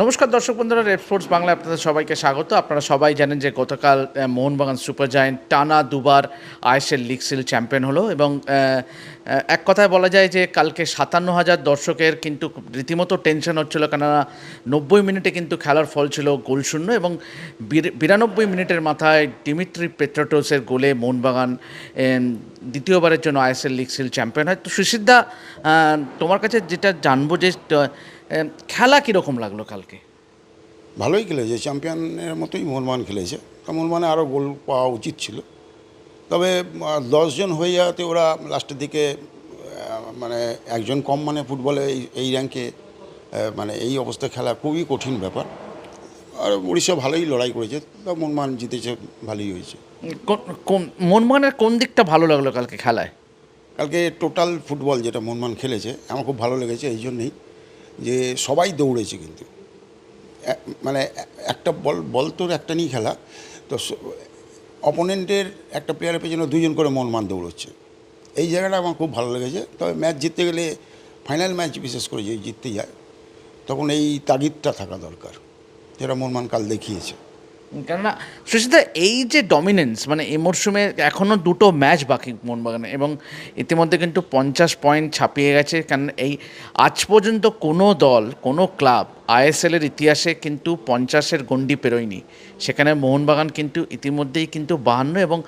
নমস্কার দর্শক বন্ধুরা রেড ফোর্স আপনাদের সবাইকে স্বাগত। আপনারা সবাই জানেন যে গতকাল মোহনবাগান সুপার জায়েন্ট টানা দুবার আইএসএল লিগ সিল চ্যাম্পিয়ন হলো এবং এক কথায় বলা যায় যে কালকে সাতান্ন হাজার দর্শকের কিন্তু রীতিমতো টেনশন হচ্ছিল, কেননা নব্বই মিনিটে কিন্তু খেলার ফল ছিল গোল শূন্য এবং বির- বিরানব্বই মিনিটের মাথায় ডিমিত্রি পেট্রোটোসের গোলে মোহনবাগান দ্বিতীয়বারের জন্য আইএসএল লিগ সিল চ্যাম্পিয়ন হয়। তো সুশিদা আহ, তোমার কাছে যেটা জানব যে খেলা কীরকম লাগল কালকে? ভালোই খেলেছে চ্যাম্পিয়নের মতোই মোহনবাগান খেলেছে। তা মোহনবাগানে আরও গোল পাওয়া উচিত ছিল। তবে দশজন হয়ে যাওয়াতে ওরা লাস্টের দিকে মানে একজন কম মানে ফুটবলে এই এই র্যাঙ্কে মানে এই অবস্থায় খেলা খুবই কঠিন ব্যাপার। আর উড়িষ্যা ভালোই লড়াই করেছে তা মোহনবাগান জিতেছে ভালোই হয়েছে। মোহনবাগানের কোন দিকটা ভালো লাগল কালকে খেলায়? কালকে টোটাল ফুটবল যেটা মোহনবাগান খেলেছে, আমার খুব ভালো লেগেছে এই জন্যেই যে সবাই দৌড়েছে কিন্তু। মানে একটা বল বল তোর একটা নিয়ে খেলা, তো অপোনেন্টের একটা প্লেয়ারের পেছনে দুজন করে মনমান দৌড়চ্ছে। এই জায়গাটা আমার খুব ভালো লেগেছে। তবে ম্যাচ জিততে গেলে ফাইনাল ম্যাচ বিশেষ করে যদি জিততে যায়, তখন এই তাগিদটা থাকা দরকার, যেটা মনমান কাল দেখিয়েছে। কেননা সুশীতা এই যে ডমিনেন্স মানে এই মরশুমে এখনও দুটো ম্যাচ বাকি মোহনবাগানে এবং ইতিমধ্যে কিন্তু পঞ্চাশ পয়েন্ট ছাপিয়ে গেছে। কারণ এই আজ পর্যন্ত কোনো দল, কোনো ক্লাব আইএসএলের ইতিহাসে কিন্তু পঞ্চাশের গণ্ডি পেরোয়নি। সেখানে মোহনবাগান কিন্তু ইতিমধ্যেই কিন্তু বাহান্ন এবং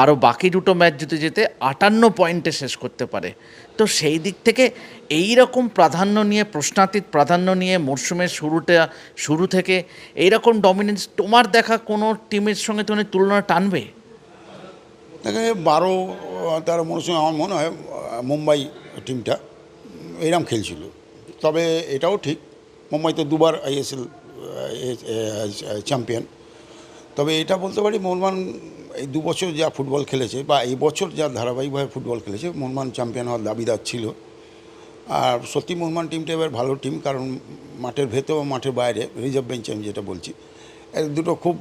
আরও বাকি দুটো ম্যাচ জিতে যেতে আটান্ন পয়েন্টে শেষ করতে পারে। তো সেই দিক থেকে এই রকম প্রাধান্য নিয়ে, প্রশ্নাতীত প্রাধান্য নিয়ে মরশুমের শুরুটা, শুরু থেকে এই রকম ডমিনেন্স তোমার দেখা কোনো টিমের সঙ্গে তুমি তুলনা টানবে? দেখে বারো, তেরো মরশুমে আমার মনে হয়, মুম্বাই টিমটা এরম খেলছিল। তবে এটাও ঠিক মুম্বাই তো দুবার আইএসএল চ্যাম্পিয়ন। তবে এটা বলতে পারি মোহনবাগান এই দু বছর যা ফুটবল খেলেছে বা এই বছর যা ধারাবাহিকভাবে ফুটবল খেলেছে মোহনবাগান চ্যাম্পিয়ন হওয়ার দাবিদার ছিল। আর সত্যি মোহনবাগান টিমটা এবার ভালো টিম, কারণ মাঠের ভেতর ও মাঠের বাইরে, রিজার্ভ বেঞ্চে আমি যেটা বলছি দুটো খুব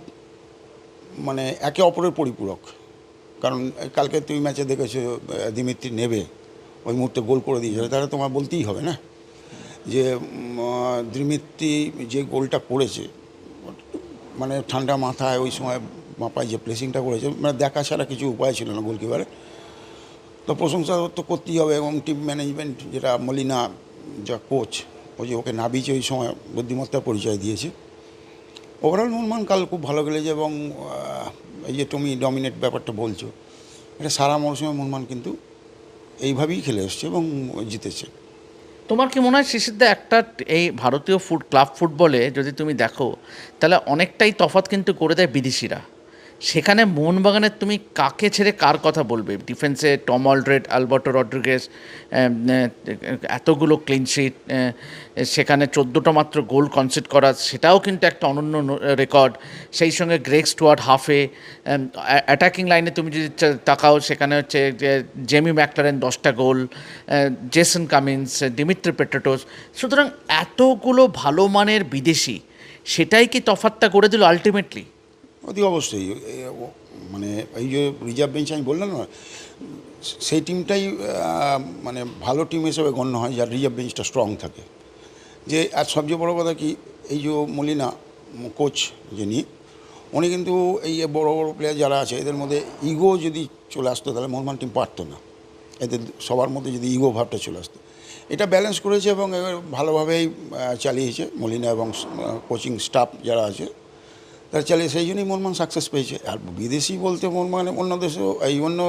মানে একে অপরের পরিপূরক। কারণ কালকে তুই ম্যাচে দেখেছ দিমিত্রি নেবে, ওই মুহূর্তে গোল করে দিয়েছিল, তাহলে তোমার বলতেই হবে না? যে দ্রিমিত্তি যে গোলটা করেছে মানে ঠান্ডা মাথায় ওই সময় মাপায় যে প্লেসিংটা করেছে মানে দেখা ছাড়া কিছু উপায় ছিল না গোলকিপারে তো প্রশংসা তো করতেই হবে এবং টিম ম্যানেজমেন্ট যেটা মলিনা, যা কোচ ও যে ওকে নাবিছে ওই সময় বুদ্ধিমত্তার পরিচয় দিয়েছে। ওভারঅল মোহনমান কাল খুব ভালো খেলেছে এবং এই যে তুমি ডমিনেট ব্যাপারটা বলছো, এটা সারা মরশুমে মোহনমান কিন্তু এইভাবেই খেলে এসছে এবং জিতেছে। তোমার কি মনে হয় শিশিরদা একটা এই ভারতীয় ফুট, ক্লাব ফুটবলে যদি তুমি দেখো, তাহলে অনেকটাই তফাৎ কিন্তু করে দেয় বিদেশিরা? সেখানে মোহনবাগানের তুমি কাকে ছেড়ে কার কথা বলবে? ডিফেন্সে টম অলড্রেড আলবার্টো রড্রিগেস এতগুলো ক্লিনশিট সেখানে চোদ্দোটা মাত্র গোল কনসিড করা, সেটাও কিন্তু একটা অনন্য রেকর্ড সেই সঙ্গে গ্রেক স্টুয়ার্ড হাফে অ্যাটাকিং লাইনে তুমি যদি তাকাও, সেখানে হচ্ছে জেমি ম্যাকলারেন দশটা goal Jason Cummings Dimitri Petratos সুতরাং এতগুলো ভালো মানের বিদেশি, সেটাই কি তফাতটা করে দিল আলটিমেটলি অতি অবশ্যই মানে এই যে রিজার্ভ বেঞ্চ আমি বললাম না, সেই টিমটাই মানে ভালো টিম হিসেবে গণ্য হয়, যার রিজার্ভ বেঞ্চটা স্ট্রং থাকে। যে, আর সবচেয়ে বড় কথা কি, এই যে মলিনা কোচ যিনি, উনি কিন্তু এই যে বড় বড় প্লেয়ার যারা আছে, এদের মধ্যে ইগো যদি চলে আসতো, তাহলে মোহনবাগান টিম পারতো না। এদের সবার মধ্যে যদি ইগো ভাবটা চলে আসতো। এটা ব্যালেন্স করেছে এবং ভালোভাবেই চালিয়েছে মলিনা এবং কোচিং স্টাফ যারা আছে। তারা চালিয়ে সেই জন্যই মনমান সাকসেস পেয়েছে। আর বিদেশি বলতে মনমানে অন্য দেশেও এই অন্য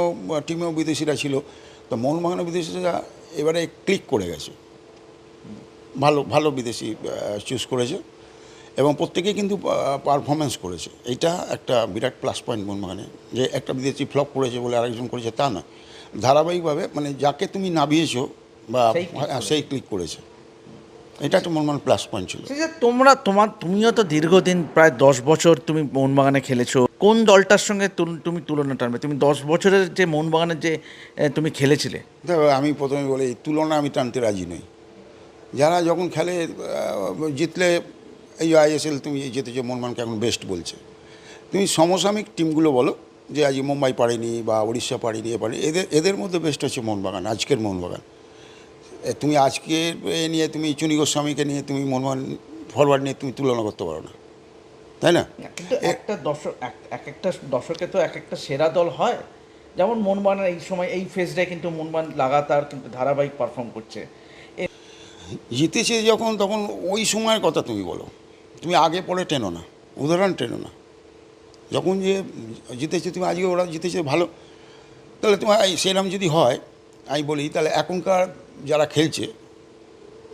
টিমেও বিদেশিরা ছিল। তো মোহনবাগানের বিদেশিরা এবারে ক্লিক করে গেছে। ভালো ভালো বিদেশি চুজ করেছে। এবং প্রত্যেকেই কিন্তু পারফরমেন্স করেছে। এইটা একটা বিরাট প্লাস পয়েন্ট মোহনবাগানে যে একটা বিদেশি ফ্লপ করেছে বলে আরেকজন করেছে তা না ধারাবাহিকভাবে মানে যাকে তুমি নামিয়েছো বা হ্যাঁ, সেই ক্লিক করেছে। এটা একটা মোহনবাগান প্লাস পয়েন্ট ছিল। তোমরা তোমার তুমিও তো দীর্ঘদিন প্রায় দশ বছর তুমি মোহনবাগানে খেলেছো। কোন দলটার সঙ্গে তুমি তুলনা টানবে? তুমি দশ বছরের যে মোহনবাগানের যে তুমি খেলেছিলে। দেখো আমি প্রথমে বলি তুলনা আমি টানতে রাজি নই। যারা যখন খেলে জিতলে এই আইএসএল তুমি জিতেছো মোহনবাগানকে এখন বেস্ট বলছে। তুমি সমসাময়িক টিমগুলো বলো যে আজ মুম্বাই পারেনি বা উড়িষ্যা পারেনি এ পারেনি এদের এদের মধ্যে বেস্ট হচ্ছে মোহনবাগান আজকের মোহনবাগান তুমি আজকের এ নিয়ে তুমি চুনি গোস্বামীকে নিয়ে তুমি মোহনবাগান ফরওয়ার্ড নিয়ে তুমি তুলনা করতে পারো না। তাই না? কিন্তু একটা দর্শক এক- এক একটা দর্শকে তো এক একটা সেরা দল হয়। যেমন মোহনবাগানের এই সময় এই ফেজটায় কিন্তু মনমান লাগাতার কিন্তু ধারাবাহিক পারফর্ম করছে। জিতেছে যখন তখন ওই সময়ের কথা তুমি বলো। তুমি আগে পরে টেনো না উদাহরণ টেনো না। যখন যে জিতেছে তুমি আজকে ওরা জিতেছে ভালো তাহলে তোমার এই সেরম যদি হয় আমি বলি তাহলে এখনকার যারা খেলছে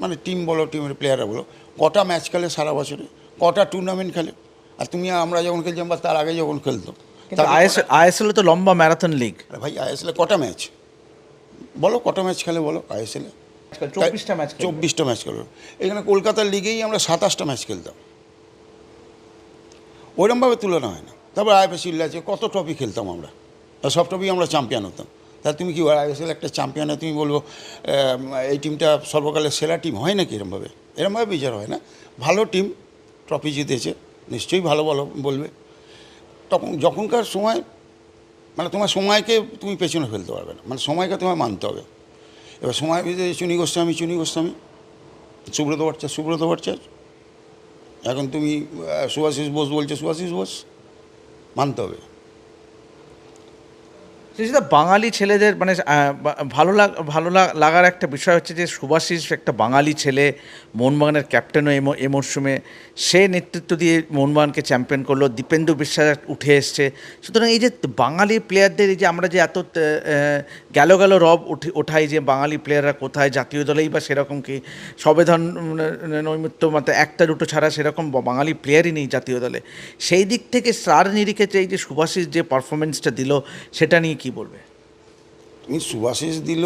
মানে টিম বলো টিমের প্লেয়াররা বলো কটা ম্যাচ খেলে সারা বছরে? কটা টুর্নামেন্ট খেলে? আর তুমি আমরা যখন খেলছিলাম বা তার আগে যখন খেলতো। আইএসএল তো লম্বা ম্যারাথন লিগ ভাই আইএসএলে কটা ম্যাচ বলো কটা ম্যাচ খেলে বলো আইএসএলে চব্বিশটা ম্যাচ চব্বিশটা ম্যাচ খেলো এখানে কলকাতার লিগেই আমরা সাতাশটা ম্যাচ খেলতাম। ওইরমভাবে তুলনা হয় না। তারপর আইপিএসিল আছে কত ট্রফি খেলতাম আমরা? সব ট্রফি আমরা চ্যাম্পিয়ন হতাম। তাহলে তুমি কি আইএসএল একটা চ্যাম্পিয়নে তুমি বলব এই টিমটা সর্বকালের সেরা টিম হয় নাকি এরমভাবে? এরমভাবে বিচার হয় না। ভালো টিম ট্রফি জিতেছে, নিশ্চয়ই ভালো বলো, বলবে। তখন যখনকার সময় মানে তোমার সময়কে তুমি পেছনে ফেলতে পারবে না মানে সময়কে তোমায় মানতে হবে। এবার সময় ভিতরে চুনি গোস্বামী চুনি গোস্বামী, সুব্রত ভট্টাচার্য সুব্রত ভট্টাচার্য। এখন তুমি সুভাষিস বোস বলছো, সুভাষিস বোস, মানতে হবে। সেটা বাঙালি ছেলেদের মানে ভালো লাগ, ভালো লাগার একটা বিষয় হচ্ছে যে, সুভাষিস একটা বাঙালি ছেলে, মোহনবাগানের ক্যাপ্টেনও এই ম- এই মরশুমে, সে নেতৃত্ব দিয়ে মোহনবাগানকে চ্যাম্পিয়ন করল, দীপেন্দু বিশ্বাস উঠে এসছে। সুতরাং এই যে বাঙালি প্লেয়ারদের এই যে আমরা যে এত গেল গেল রব উঠে, ওঠাই যে বাঙালি প্লেয়াররা কোথায়, জাতীয় দলেই বা সেরকম কি? সবেধন নৈমিত্য মতো একটা দুটো ছাড়া সেরকম বাঙালি প্লেয়ারই নেই জাতীয় দলে। সেই দিক থেকে স্টার নিরিখে যে এই যে সুভাষিস যে পারফরমেন্সটা দিল, সেটা নিয়ে কি বলবে? তুমি সুভাষিস দিল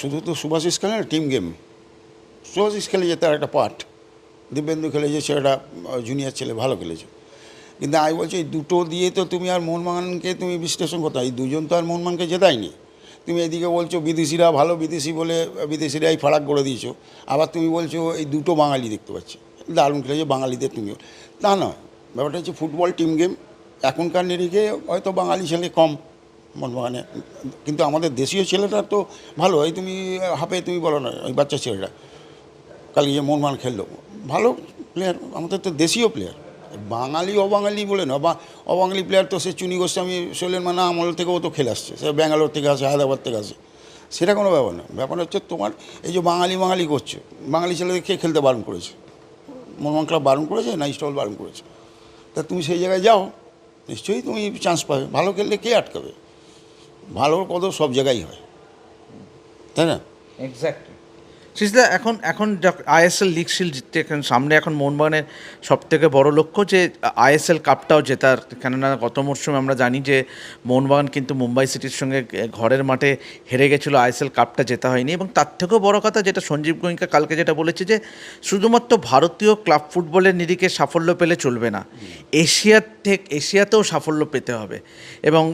শুধু তো সুভাষিস খেলে না টিম গেম সুভাষিস খেলে যে তার একটা পার্ট দিব্যেন্দু খেলেছে ছেলেটা জুনিয়র ছেলে, ভালো খেলেছে। কিন্তু আমি বলছি, এই দুটো দিয়ে তো তুমি আর মোহনবাগানকে, তুমি বিশ্লেষণ করতে, এই দুজন তো আর মোহনবাগানকে জেতায়নি। তুমি এদিকে বলছো, বিদেশিরা ভালো, বিদেশি বলে বিদেশিরাই ফারাক করে দিয়েছ। আবার তুমি বলছো, এই দুটো বাঙালি দেখতে পাচ্ছি। দারুণ খেলেছে, বাঙালিদের তুমিও। তা নয়, ব্যাপারটা হচ্ছে ফুটবল টিম গেম এখনকার নিরিখে হয়তো বাঙালি ছেলে কম। মোহনবাগানে কিন্তু আমাদের দেশীয় ছেলেটা তো ভালো, এই তুমি, হাফে তুমি বলো না ওই বাচ্চা ছেলেটা। কালকে যে মোহনবাগান খেললো, ভালো প্লেয়ার আমাদের তো দেশীয় প্লেয়ার বাঙালি, অবাঙালি বলে না, বা, অবাঙালি প্লেয়ার তো সে চুনি গোস্বামী, শৈলেন মানা আমল থেকেও তো খেলে আসছে, সে ব্যাঙ্গালোর থেকে আসে, হায়দ্রাবাদ থেকে আসে। সেটা কোনো ব্যাপার না, ব্যাপার হচ্ছে তোমার, এই যে বাঙালি বাঙালি করছে, বাঙালি ছেলেদের কে খেলতে বারণ করেছে? মোহনবাগান ক্লাব বারণ করেছে না স্টল বারণ করেছে? তা তুমি সেই জায়গায় যাও, নিশ্চয়ই তুমি চান্স পাবে, ভালো খেললে কে আটকাবে? ভালোর কদর সব জায়গায় হয়। তাই না? এক্স্যাক্টলি শিশদা এখন এখন আইএসএল লিগ শিল জিততে সামনে এখন মোহনবাগানের সব থেকে বড় লক্ষ্য যে আইএসএল কাপটাও জেতার কেননা গত মরশুমে আমরা জানি যে মোহনবাগান কিন্তু মুম্বাই সিটির সঙ্গে ঘরের মাঠে হেরে গেছিল আইএসএল কাপটা জেতা হয়নি এবং তার থেকেও বড় কথা যেটা সঞ্জীব গোয়েঙ্কা কালকে যেটা বলেছে যে, শুধুমাত্র ভারতীয় ক্লাব ফুটবলের নিরিখে সাফল্য পেলে চলবে না। এশিয়ার থেকে এশিয়াতেও সাফল্য পেতে হবে। এবং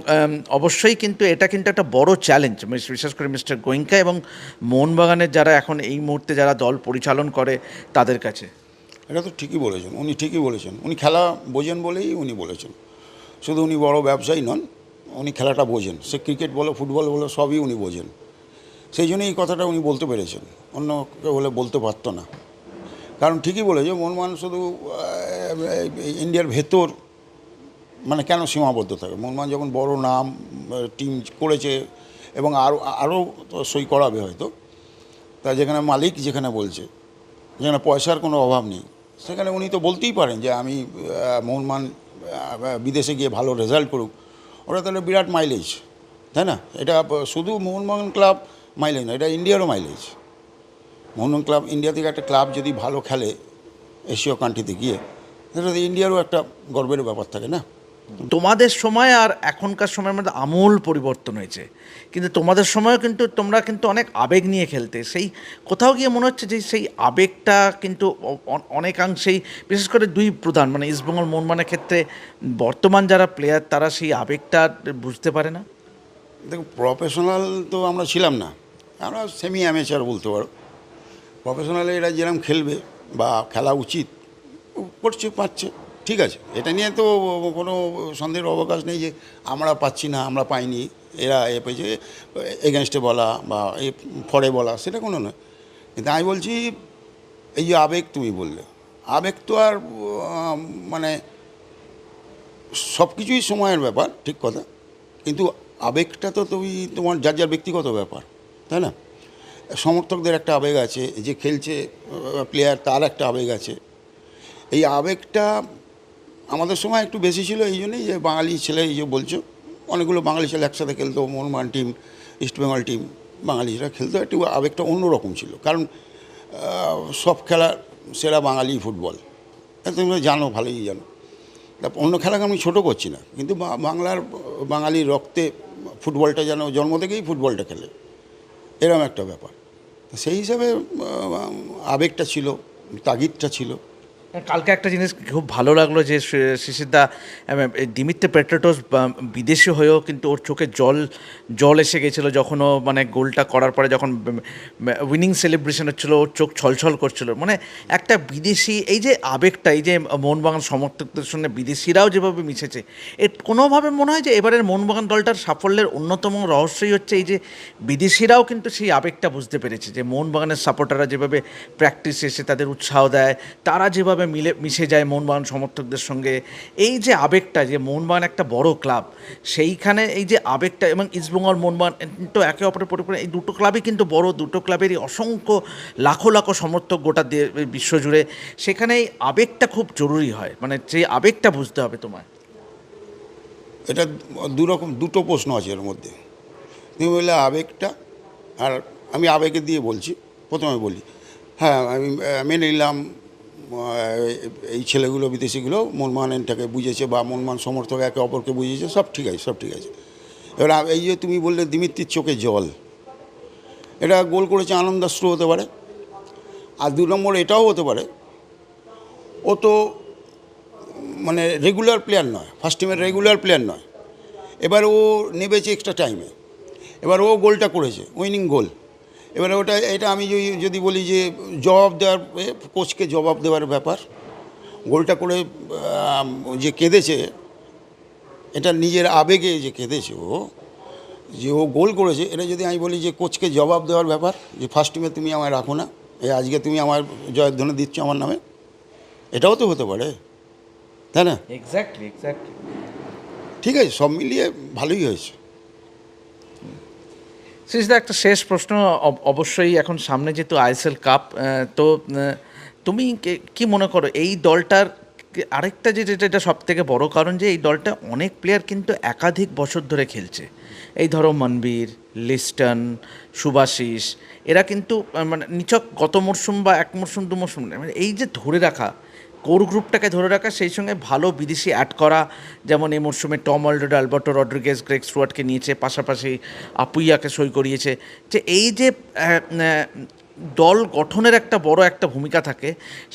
অবশ্যই কিন্তু এটা কিন্তু একটা বড় চ্যালেঞ্জ বিশেষ করে মিস্টার গোয়েঙ্কা এবং মোহনবাগানের যারা এখন এই মুহূর্তে যারা দল পরিচালন করে তাদের কাছে। এটা তো ঠিকই বলেছেন, উনি ঠিকই বলেছেন। উনি খেলা বোঝেন বলেই উনি বলেছেন। শুধু উনি বড় ব্যবসায়ী নন, উনি খেলাটা বোঝেন। সে ক্রিকেট বলো, ফুটবল বলো, সবই উনি বোঝেন। সেই জন্য এই কথাটা উনি বলতে পেরেছেন। অন্য কেউ হলে বলতে পারতো না। কারণ ঠিকই বলেছে মোহনবাগান শুধু ইন্ডিয়ার ভেতর মানে কেন সীমাবদ্ধ থাকে? মোহনবাগান যখন বড় নাম টিম করেছে এবং আরও আরও সই করাবে হয়তো তা যেখানে মালিক যেখানে বলছে, যেখানে পয়সার কোনো অভাব নেই, সেখানে উনি তো বলতেই পারেন যে আমি মোহনমান বিদেশে গিয়ে ভালো রেজাল্ট করুক। ওরা তাহলে বিরাট মাইলেজ তাই না? এটা শুধু মোহনবাগান ক্লাব মাইলেজ না, এটা ইন্ডিয়ারও মাইলেজ মোহনবাগান ক্লাব ইন্ডিয়া থেকে একটা ক্লাব যদি ভালো খেলে এশীয় কান্ট্রিতে গিয়ে তো ইন্ডিয়ারও একটা গর্বের ব্যাপার থাকে না? তোমাদের সময় আর এখনকার সময়ের মধ্যে আমূল পরিবর্তন হয়েছে। কিন্তু তোমাদের সময়ও কিন্তু তোমরা কিন্তু অনেক আবেগ নিয়ে খেলতে। সেই কোথাও গিয়ে মনে হচ্ছে যে সেই আবেগটা কিন্তু অনেকাংশেই, বিশেষ করে দুই প্রধান মানে ইস্টবেঙ্গল মোহনবাগানের ক্ষেত্রে বর্তমান যারা প্লেয়ার তারা সেই আবেগটা বুঝতে পারে না? দেখো প্রফেশনাল তো আমরা ছিলাম না। আমরা সেমি অ্যামেচার বলতে পারো। প্রফেশনালে এরা যেরকম খেলবে বা খেলা উচিত, করছে, পাচ্ছে। ঠিক আছে, এটা নিয়ে তো কোনো সন্দেহের অবকাশ নেই যে আমরা পাচ্ছি না, আমরা পাইনি। এরা এ পেয়েছে এগেনস্টে বলা বা এ ফরে বলা, সেটা কোনো নয়। কিন্তু আমি বলছি, এই যে আবেগ তুমি বললে, আবেগ তো আর মানে সব কিছুই সময়ের ব্যাপার, ঠিক কথা। কিন্তু আবেগটা তো তুমি, তোমার যার যার ব্যক্তিগত ব্যাপার, তাই না? সমর্থকদের একটা আবেগ আছে, যে খেলছে প্লেয়ার তার একটা আবেগ আছে। এই আবেগটা আমাদের সময় একটু বেশি ছিল এই জন্যই যে বাঙালি ছেলে এই যে বলছো, অনেকগুলো বাঙালি ছেলে একসাথে খেলতো মোহনবাগান টিম ইস্টবেঙ্গল টিম, বাঙালিরা খেলতো, একটু আবেগটা অন্যরকম ছিল। কারণ সব খেলা সেরা বাঙালি ফুটবল। তোমরা জানো, ভালোই জানো। তা অন্য খেলাকে আমি ছোটো করছি না, কিন্তু বাংলার, বাঙালির রক্তে ফুটবলটা যেন, জন্ম থেকেই ফুটবলটা খেলে। এরকম একটা ব্যাপার। সেই হিসাবে আবেগটা ছিল, তাগিদটা ছিল। কালকে একটা জিনিস খুব ভালো লাগল যে শিশিরদা দিমিত্র পেট্রোটোস বিদেশি হয়েও কিন্তু ওর চোখে জল জল এসে গেছিল যখন ও মানে গোলটা করার পরে যখন উইনিং সেলিব্রেশন হচ্ছিল, ওর চোখ ছলছল করছিল। মানে একটা বিদেশি, এই যে আবেগটা, এই যে মোহনবাগান সমর্থকদের সঙ্গে বিদেশিরাও যেভাবে মিশেছে এ কোনোভাবে মনে হয় যে এবারের মোহনবাগান দলটার সাফল্যের অন্যতম রহস্যই হচ্ছে এই যে বিদেশিরাও কিন্তু সেই আবেগটা বুঝতে পেরেছে যে মোহনবাগানের সাপোর্টাররা যেভাবে প্র্যাকটিস এসে তাদের উৎসাহ দেয়, তারা যেভাবে মিলে, মিশে যায় মোহনবাগান সমর্থকদের সঙ্গে। এই যে আবেগটা, যে মোহনবাগান একটা বড় ক্লাব, সেইখানে এই যে আবেগটা এবং ইস্টবেঙ্গল মোহনবাগান তো একে অপরের পরিপূর্ণ এই দুটো ক্লাবই কিন্তু বড়, দুটো ক্লাবেরই অসংখ্য লাখো লাখো সমর্থক গোটা বিশ্বজুড়ে। সেখানে এই আবেগটা খুব জরুরি হয় মানে সেই আবেগটা বুঝতে হবে তোমায়। এটা দুরকম দুটো প্রশ্ন আছে এর মধ্যে। তুমি বললে আবেগটা, আর আমি আবেগে দিয়ে বলছি, প্রথমে বলি। হ্যাঁ আমি মেনে নিলাম এই ছেলেগুলো, বিদেশিগুলো মনমানটাকে বুঝেছে বা মনমান সমর্থক একে অপরকে বুঝেছে, সব ঠিক আছে, সব ঠিক আছে। এবার এই যে তুমি বললে দিমিত্রির চোখে জল, এটা গোল করেছে আনন্দাশ্রু হতে পারে, আর দু নম্বর এটাও হতে পারে। ও তো মানে রেগুলার প্লেয়ার নয় ফার্স্ট টিমের রেগুলার প্লেয়ার নয়। এবার ও নেবেছে এক্সট্রা টাইমে এবার ও গোলটা করেছে উইনিং গোল এবারে ওটা এটা আমি যদি যদি বলি যে জবাব দেওয়ার এ, কোচকে জবাব দেওয়ার ব্যাপার গোলটা করে যে কেঁদেছে এটা নিজের আবেগে যে কেঁদেছে ও যে ও গোল করেছে এটা যদি আমি বলি যে কোচকে জবাব দেওয়ার ব্যাপার যে ফার্স্ট টিমে তুমি আমায় রাখো না এই আজকে তুমি আমার জয়ধ্বনি দিচ্ছ আমার নামে এটাও তো হতে পারে তাই না? এক্স্যাক্টলি এক্স্যাক্টলি ঠিক আছে সব মিলিয়ে ভালোই হয়েছে। শ্রীষদা একটা শেষ প্রশ্ন। অব- অবশ্যই এখন সামনে যেহেতু আইএসএল কাপ তো তুমি কি মনে করো, এই দলটার আরেকটা যেটা যেটা সব থেকে বড় কারণ যে, এই দলটা অনেক প্লেয়ার কিন্তু একাধিক বছর ধরে খেলছে। এই ধরো মনবীর, লিস্টন সুভাশিস এরা কিন্তু মানে নিচক গত মরশুম বা এক মরশুম দু মরশুম মানে এই যে ধরে রাখা কোর গ্রুপটাকে ধরে রাখা, সেই সঙ্গে ভালো বিদেশি অ্যাড করা, যেমন এই মরশুমে Tom Aldo Alberto Rodriguez Greg স্টুয়ার্টকে নিয়েছে, পাশাপাশি আপুইয়াকে সই করিয়েছে। যে এই যে দল গঠনের একটা বড় একটা ভূমিকা থাকে,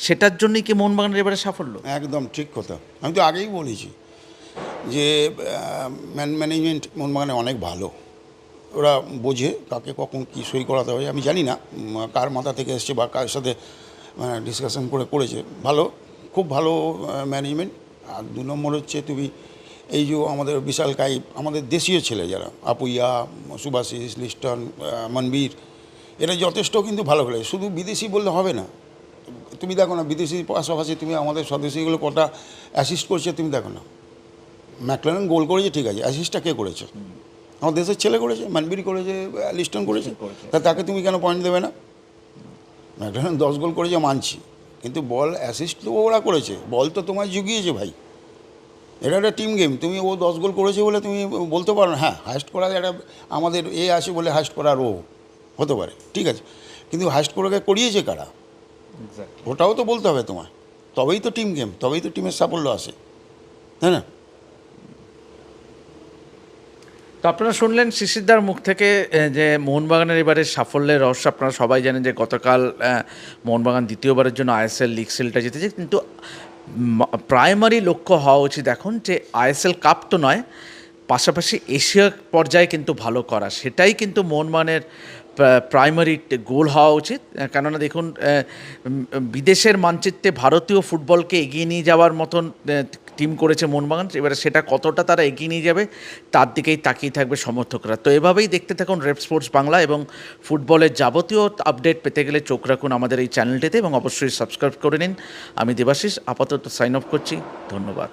সেটার জন্যই কি মোহনবাগানের এবারে সাফল্য? একদম ঠিক কথা। আমি তো আগেই বলেছি যে ম্যান, ম্যানেজমেন্ট মোহনবাগানে অনেক ভালো। ওরা বোঝে কাকে কখন কী সই করাতে হবে। আমি জানি না কার মাথা থেকে এসছে বা কার সাথে ডিসকাশন করে করেছে। ভালো। খুব ভালো ম্যানেজমেন্ট আর দু নম্বর হচ্ছে তুমি এই যে আমাদের বিশাল কাইপ আমাদের দেশীয় ছেলে যারা আপুইয়া সুভাশিস লিস্টন মনবীর এরা যথেষ্ট কিন্তু ভালো খেলে। শুধু বিদেশি বললে হবে না। তুমি দেখো না বিদেশি পাশাপাশি তুমি আমাদের স্বদেশিগুলো কটা অ্যাসিস্ট করছে তুমি দেখো না। ম্যাকলারেন গোল করেছে ঠিক আছে। অ্যাসিস্টটা কে করেছে? আমার দেশের ছেলে করেছে মানবির করেছে লিস্টন করেছে। তা তাকে তুমি কেন পয়েন্ট দেবে না? ম্যাকলারেন দশ গোল করেছে মানছি। কিন্তু বল অ্যাসিস্ট তো ওরা করেছে। বল তো তোমায় জুগিয়েছে ভাই। এটা একটা টিম গেম তুমি ও দশ গোল করেছে বলে তুমি বলতে পারো না। হ্যাঁ হাইস্ট করা একটা আমাদের এ আসে বলে হাইস্ট করার ও। হতে পারে। ঠিক আছে। কিন্তু হাইস্ট করাকে করিয়েছে কারা? ওটাও তো বলতে হবে তোমায়। তবেই তো টিম গেম তবেই তো টিমের সাফল্য আসে। তাই না? তো আপনারা শুনলেন শিশিরদার মুখ থেকে যে মোহনবাগানের এবারে সাফল্যের রহস্য। আপনারা সবাই জানেন যে গতকাল মোহনবাগান দ্বিতীয়বারের জন্য আইএসএল লিগ সিলটা জিতেছে। কিন্তু প্রাইমারি লক্ষ্য হওয়া উচিত এখন যে আইএসএল কাপ তো নয়, পাশাপাশি এশিয়া পর্যায়ে কিন্তু ভালো করা। সেটাই কিন্তু মোহনবাগানের প্রাইমারি গোল হওয়া উচিত। কেননা দেখুন বিদেশের মানচিত্রে ভারতীয় ফুটবলকে এগিয়ে নিয়ে যাওয়ার মতন টিম করেছে মোহনবাগান, এবারে সেটা কতটা তারা এগিয়ে নিয়ে যাবে, তার দিকেই তাকিয়ে থাকবে সমর্থকরা। তো এভাবেই দেখতে থাকুন রেপ স্পোর্টস বাংলা এবং ফুটবলের যাবতীয় আপডেট পেতে গেলে চোখ রাখুন আমাদের এই চ্যানেলটিতে এবং অবশ্যই সাবস্ক্রাইব করে নিন। আমি দেবাশিস, আপাতত সাইন অফ করছি, ধন্যবাদ।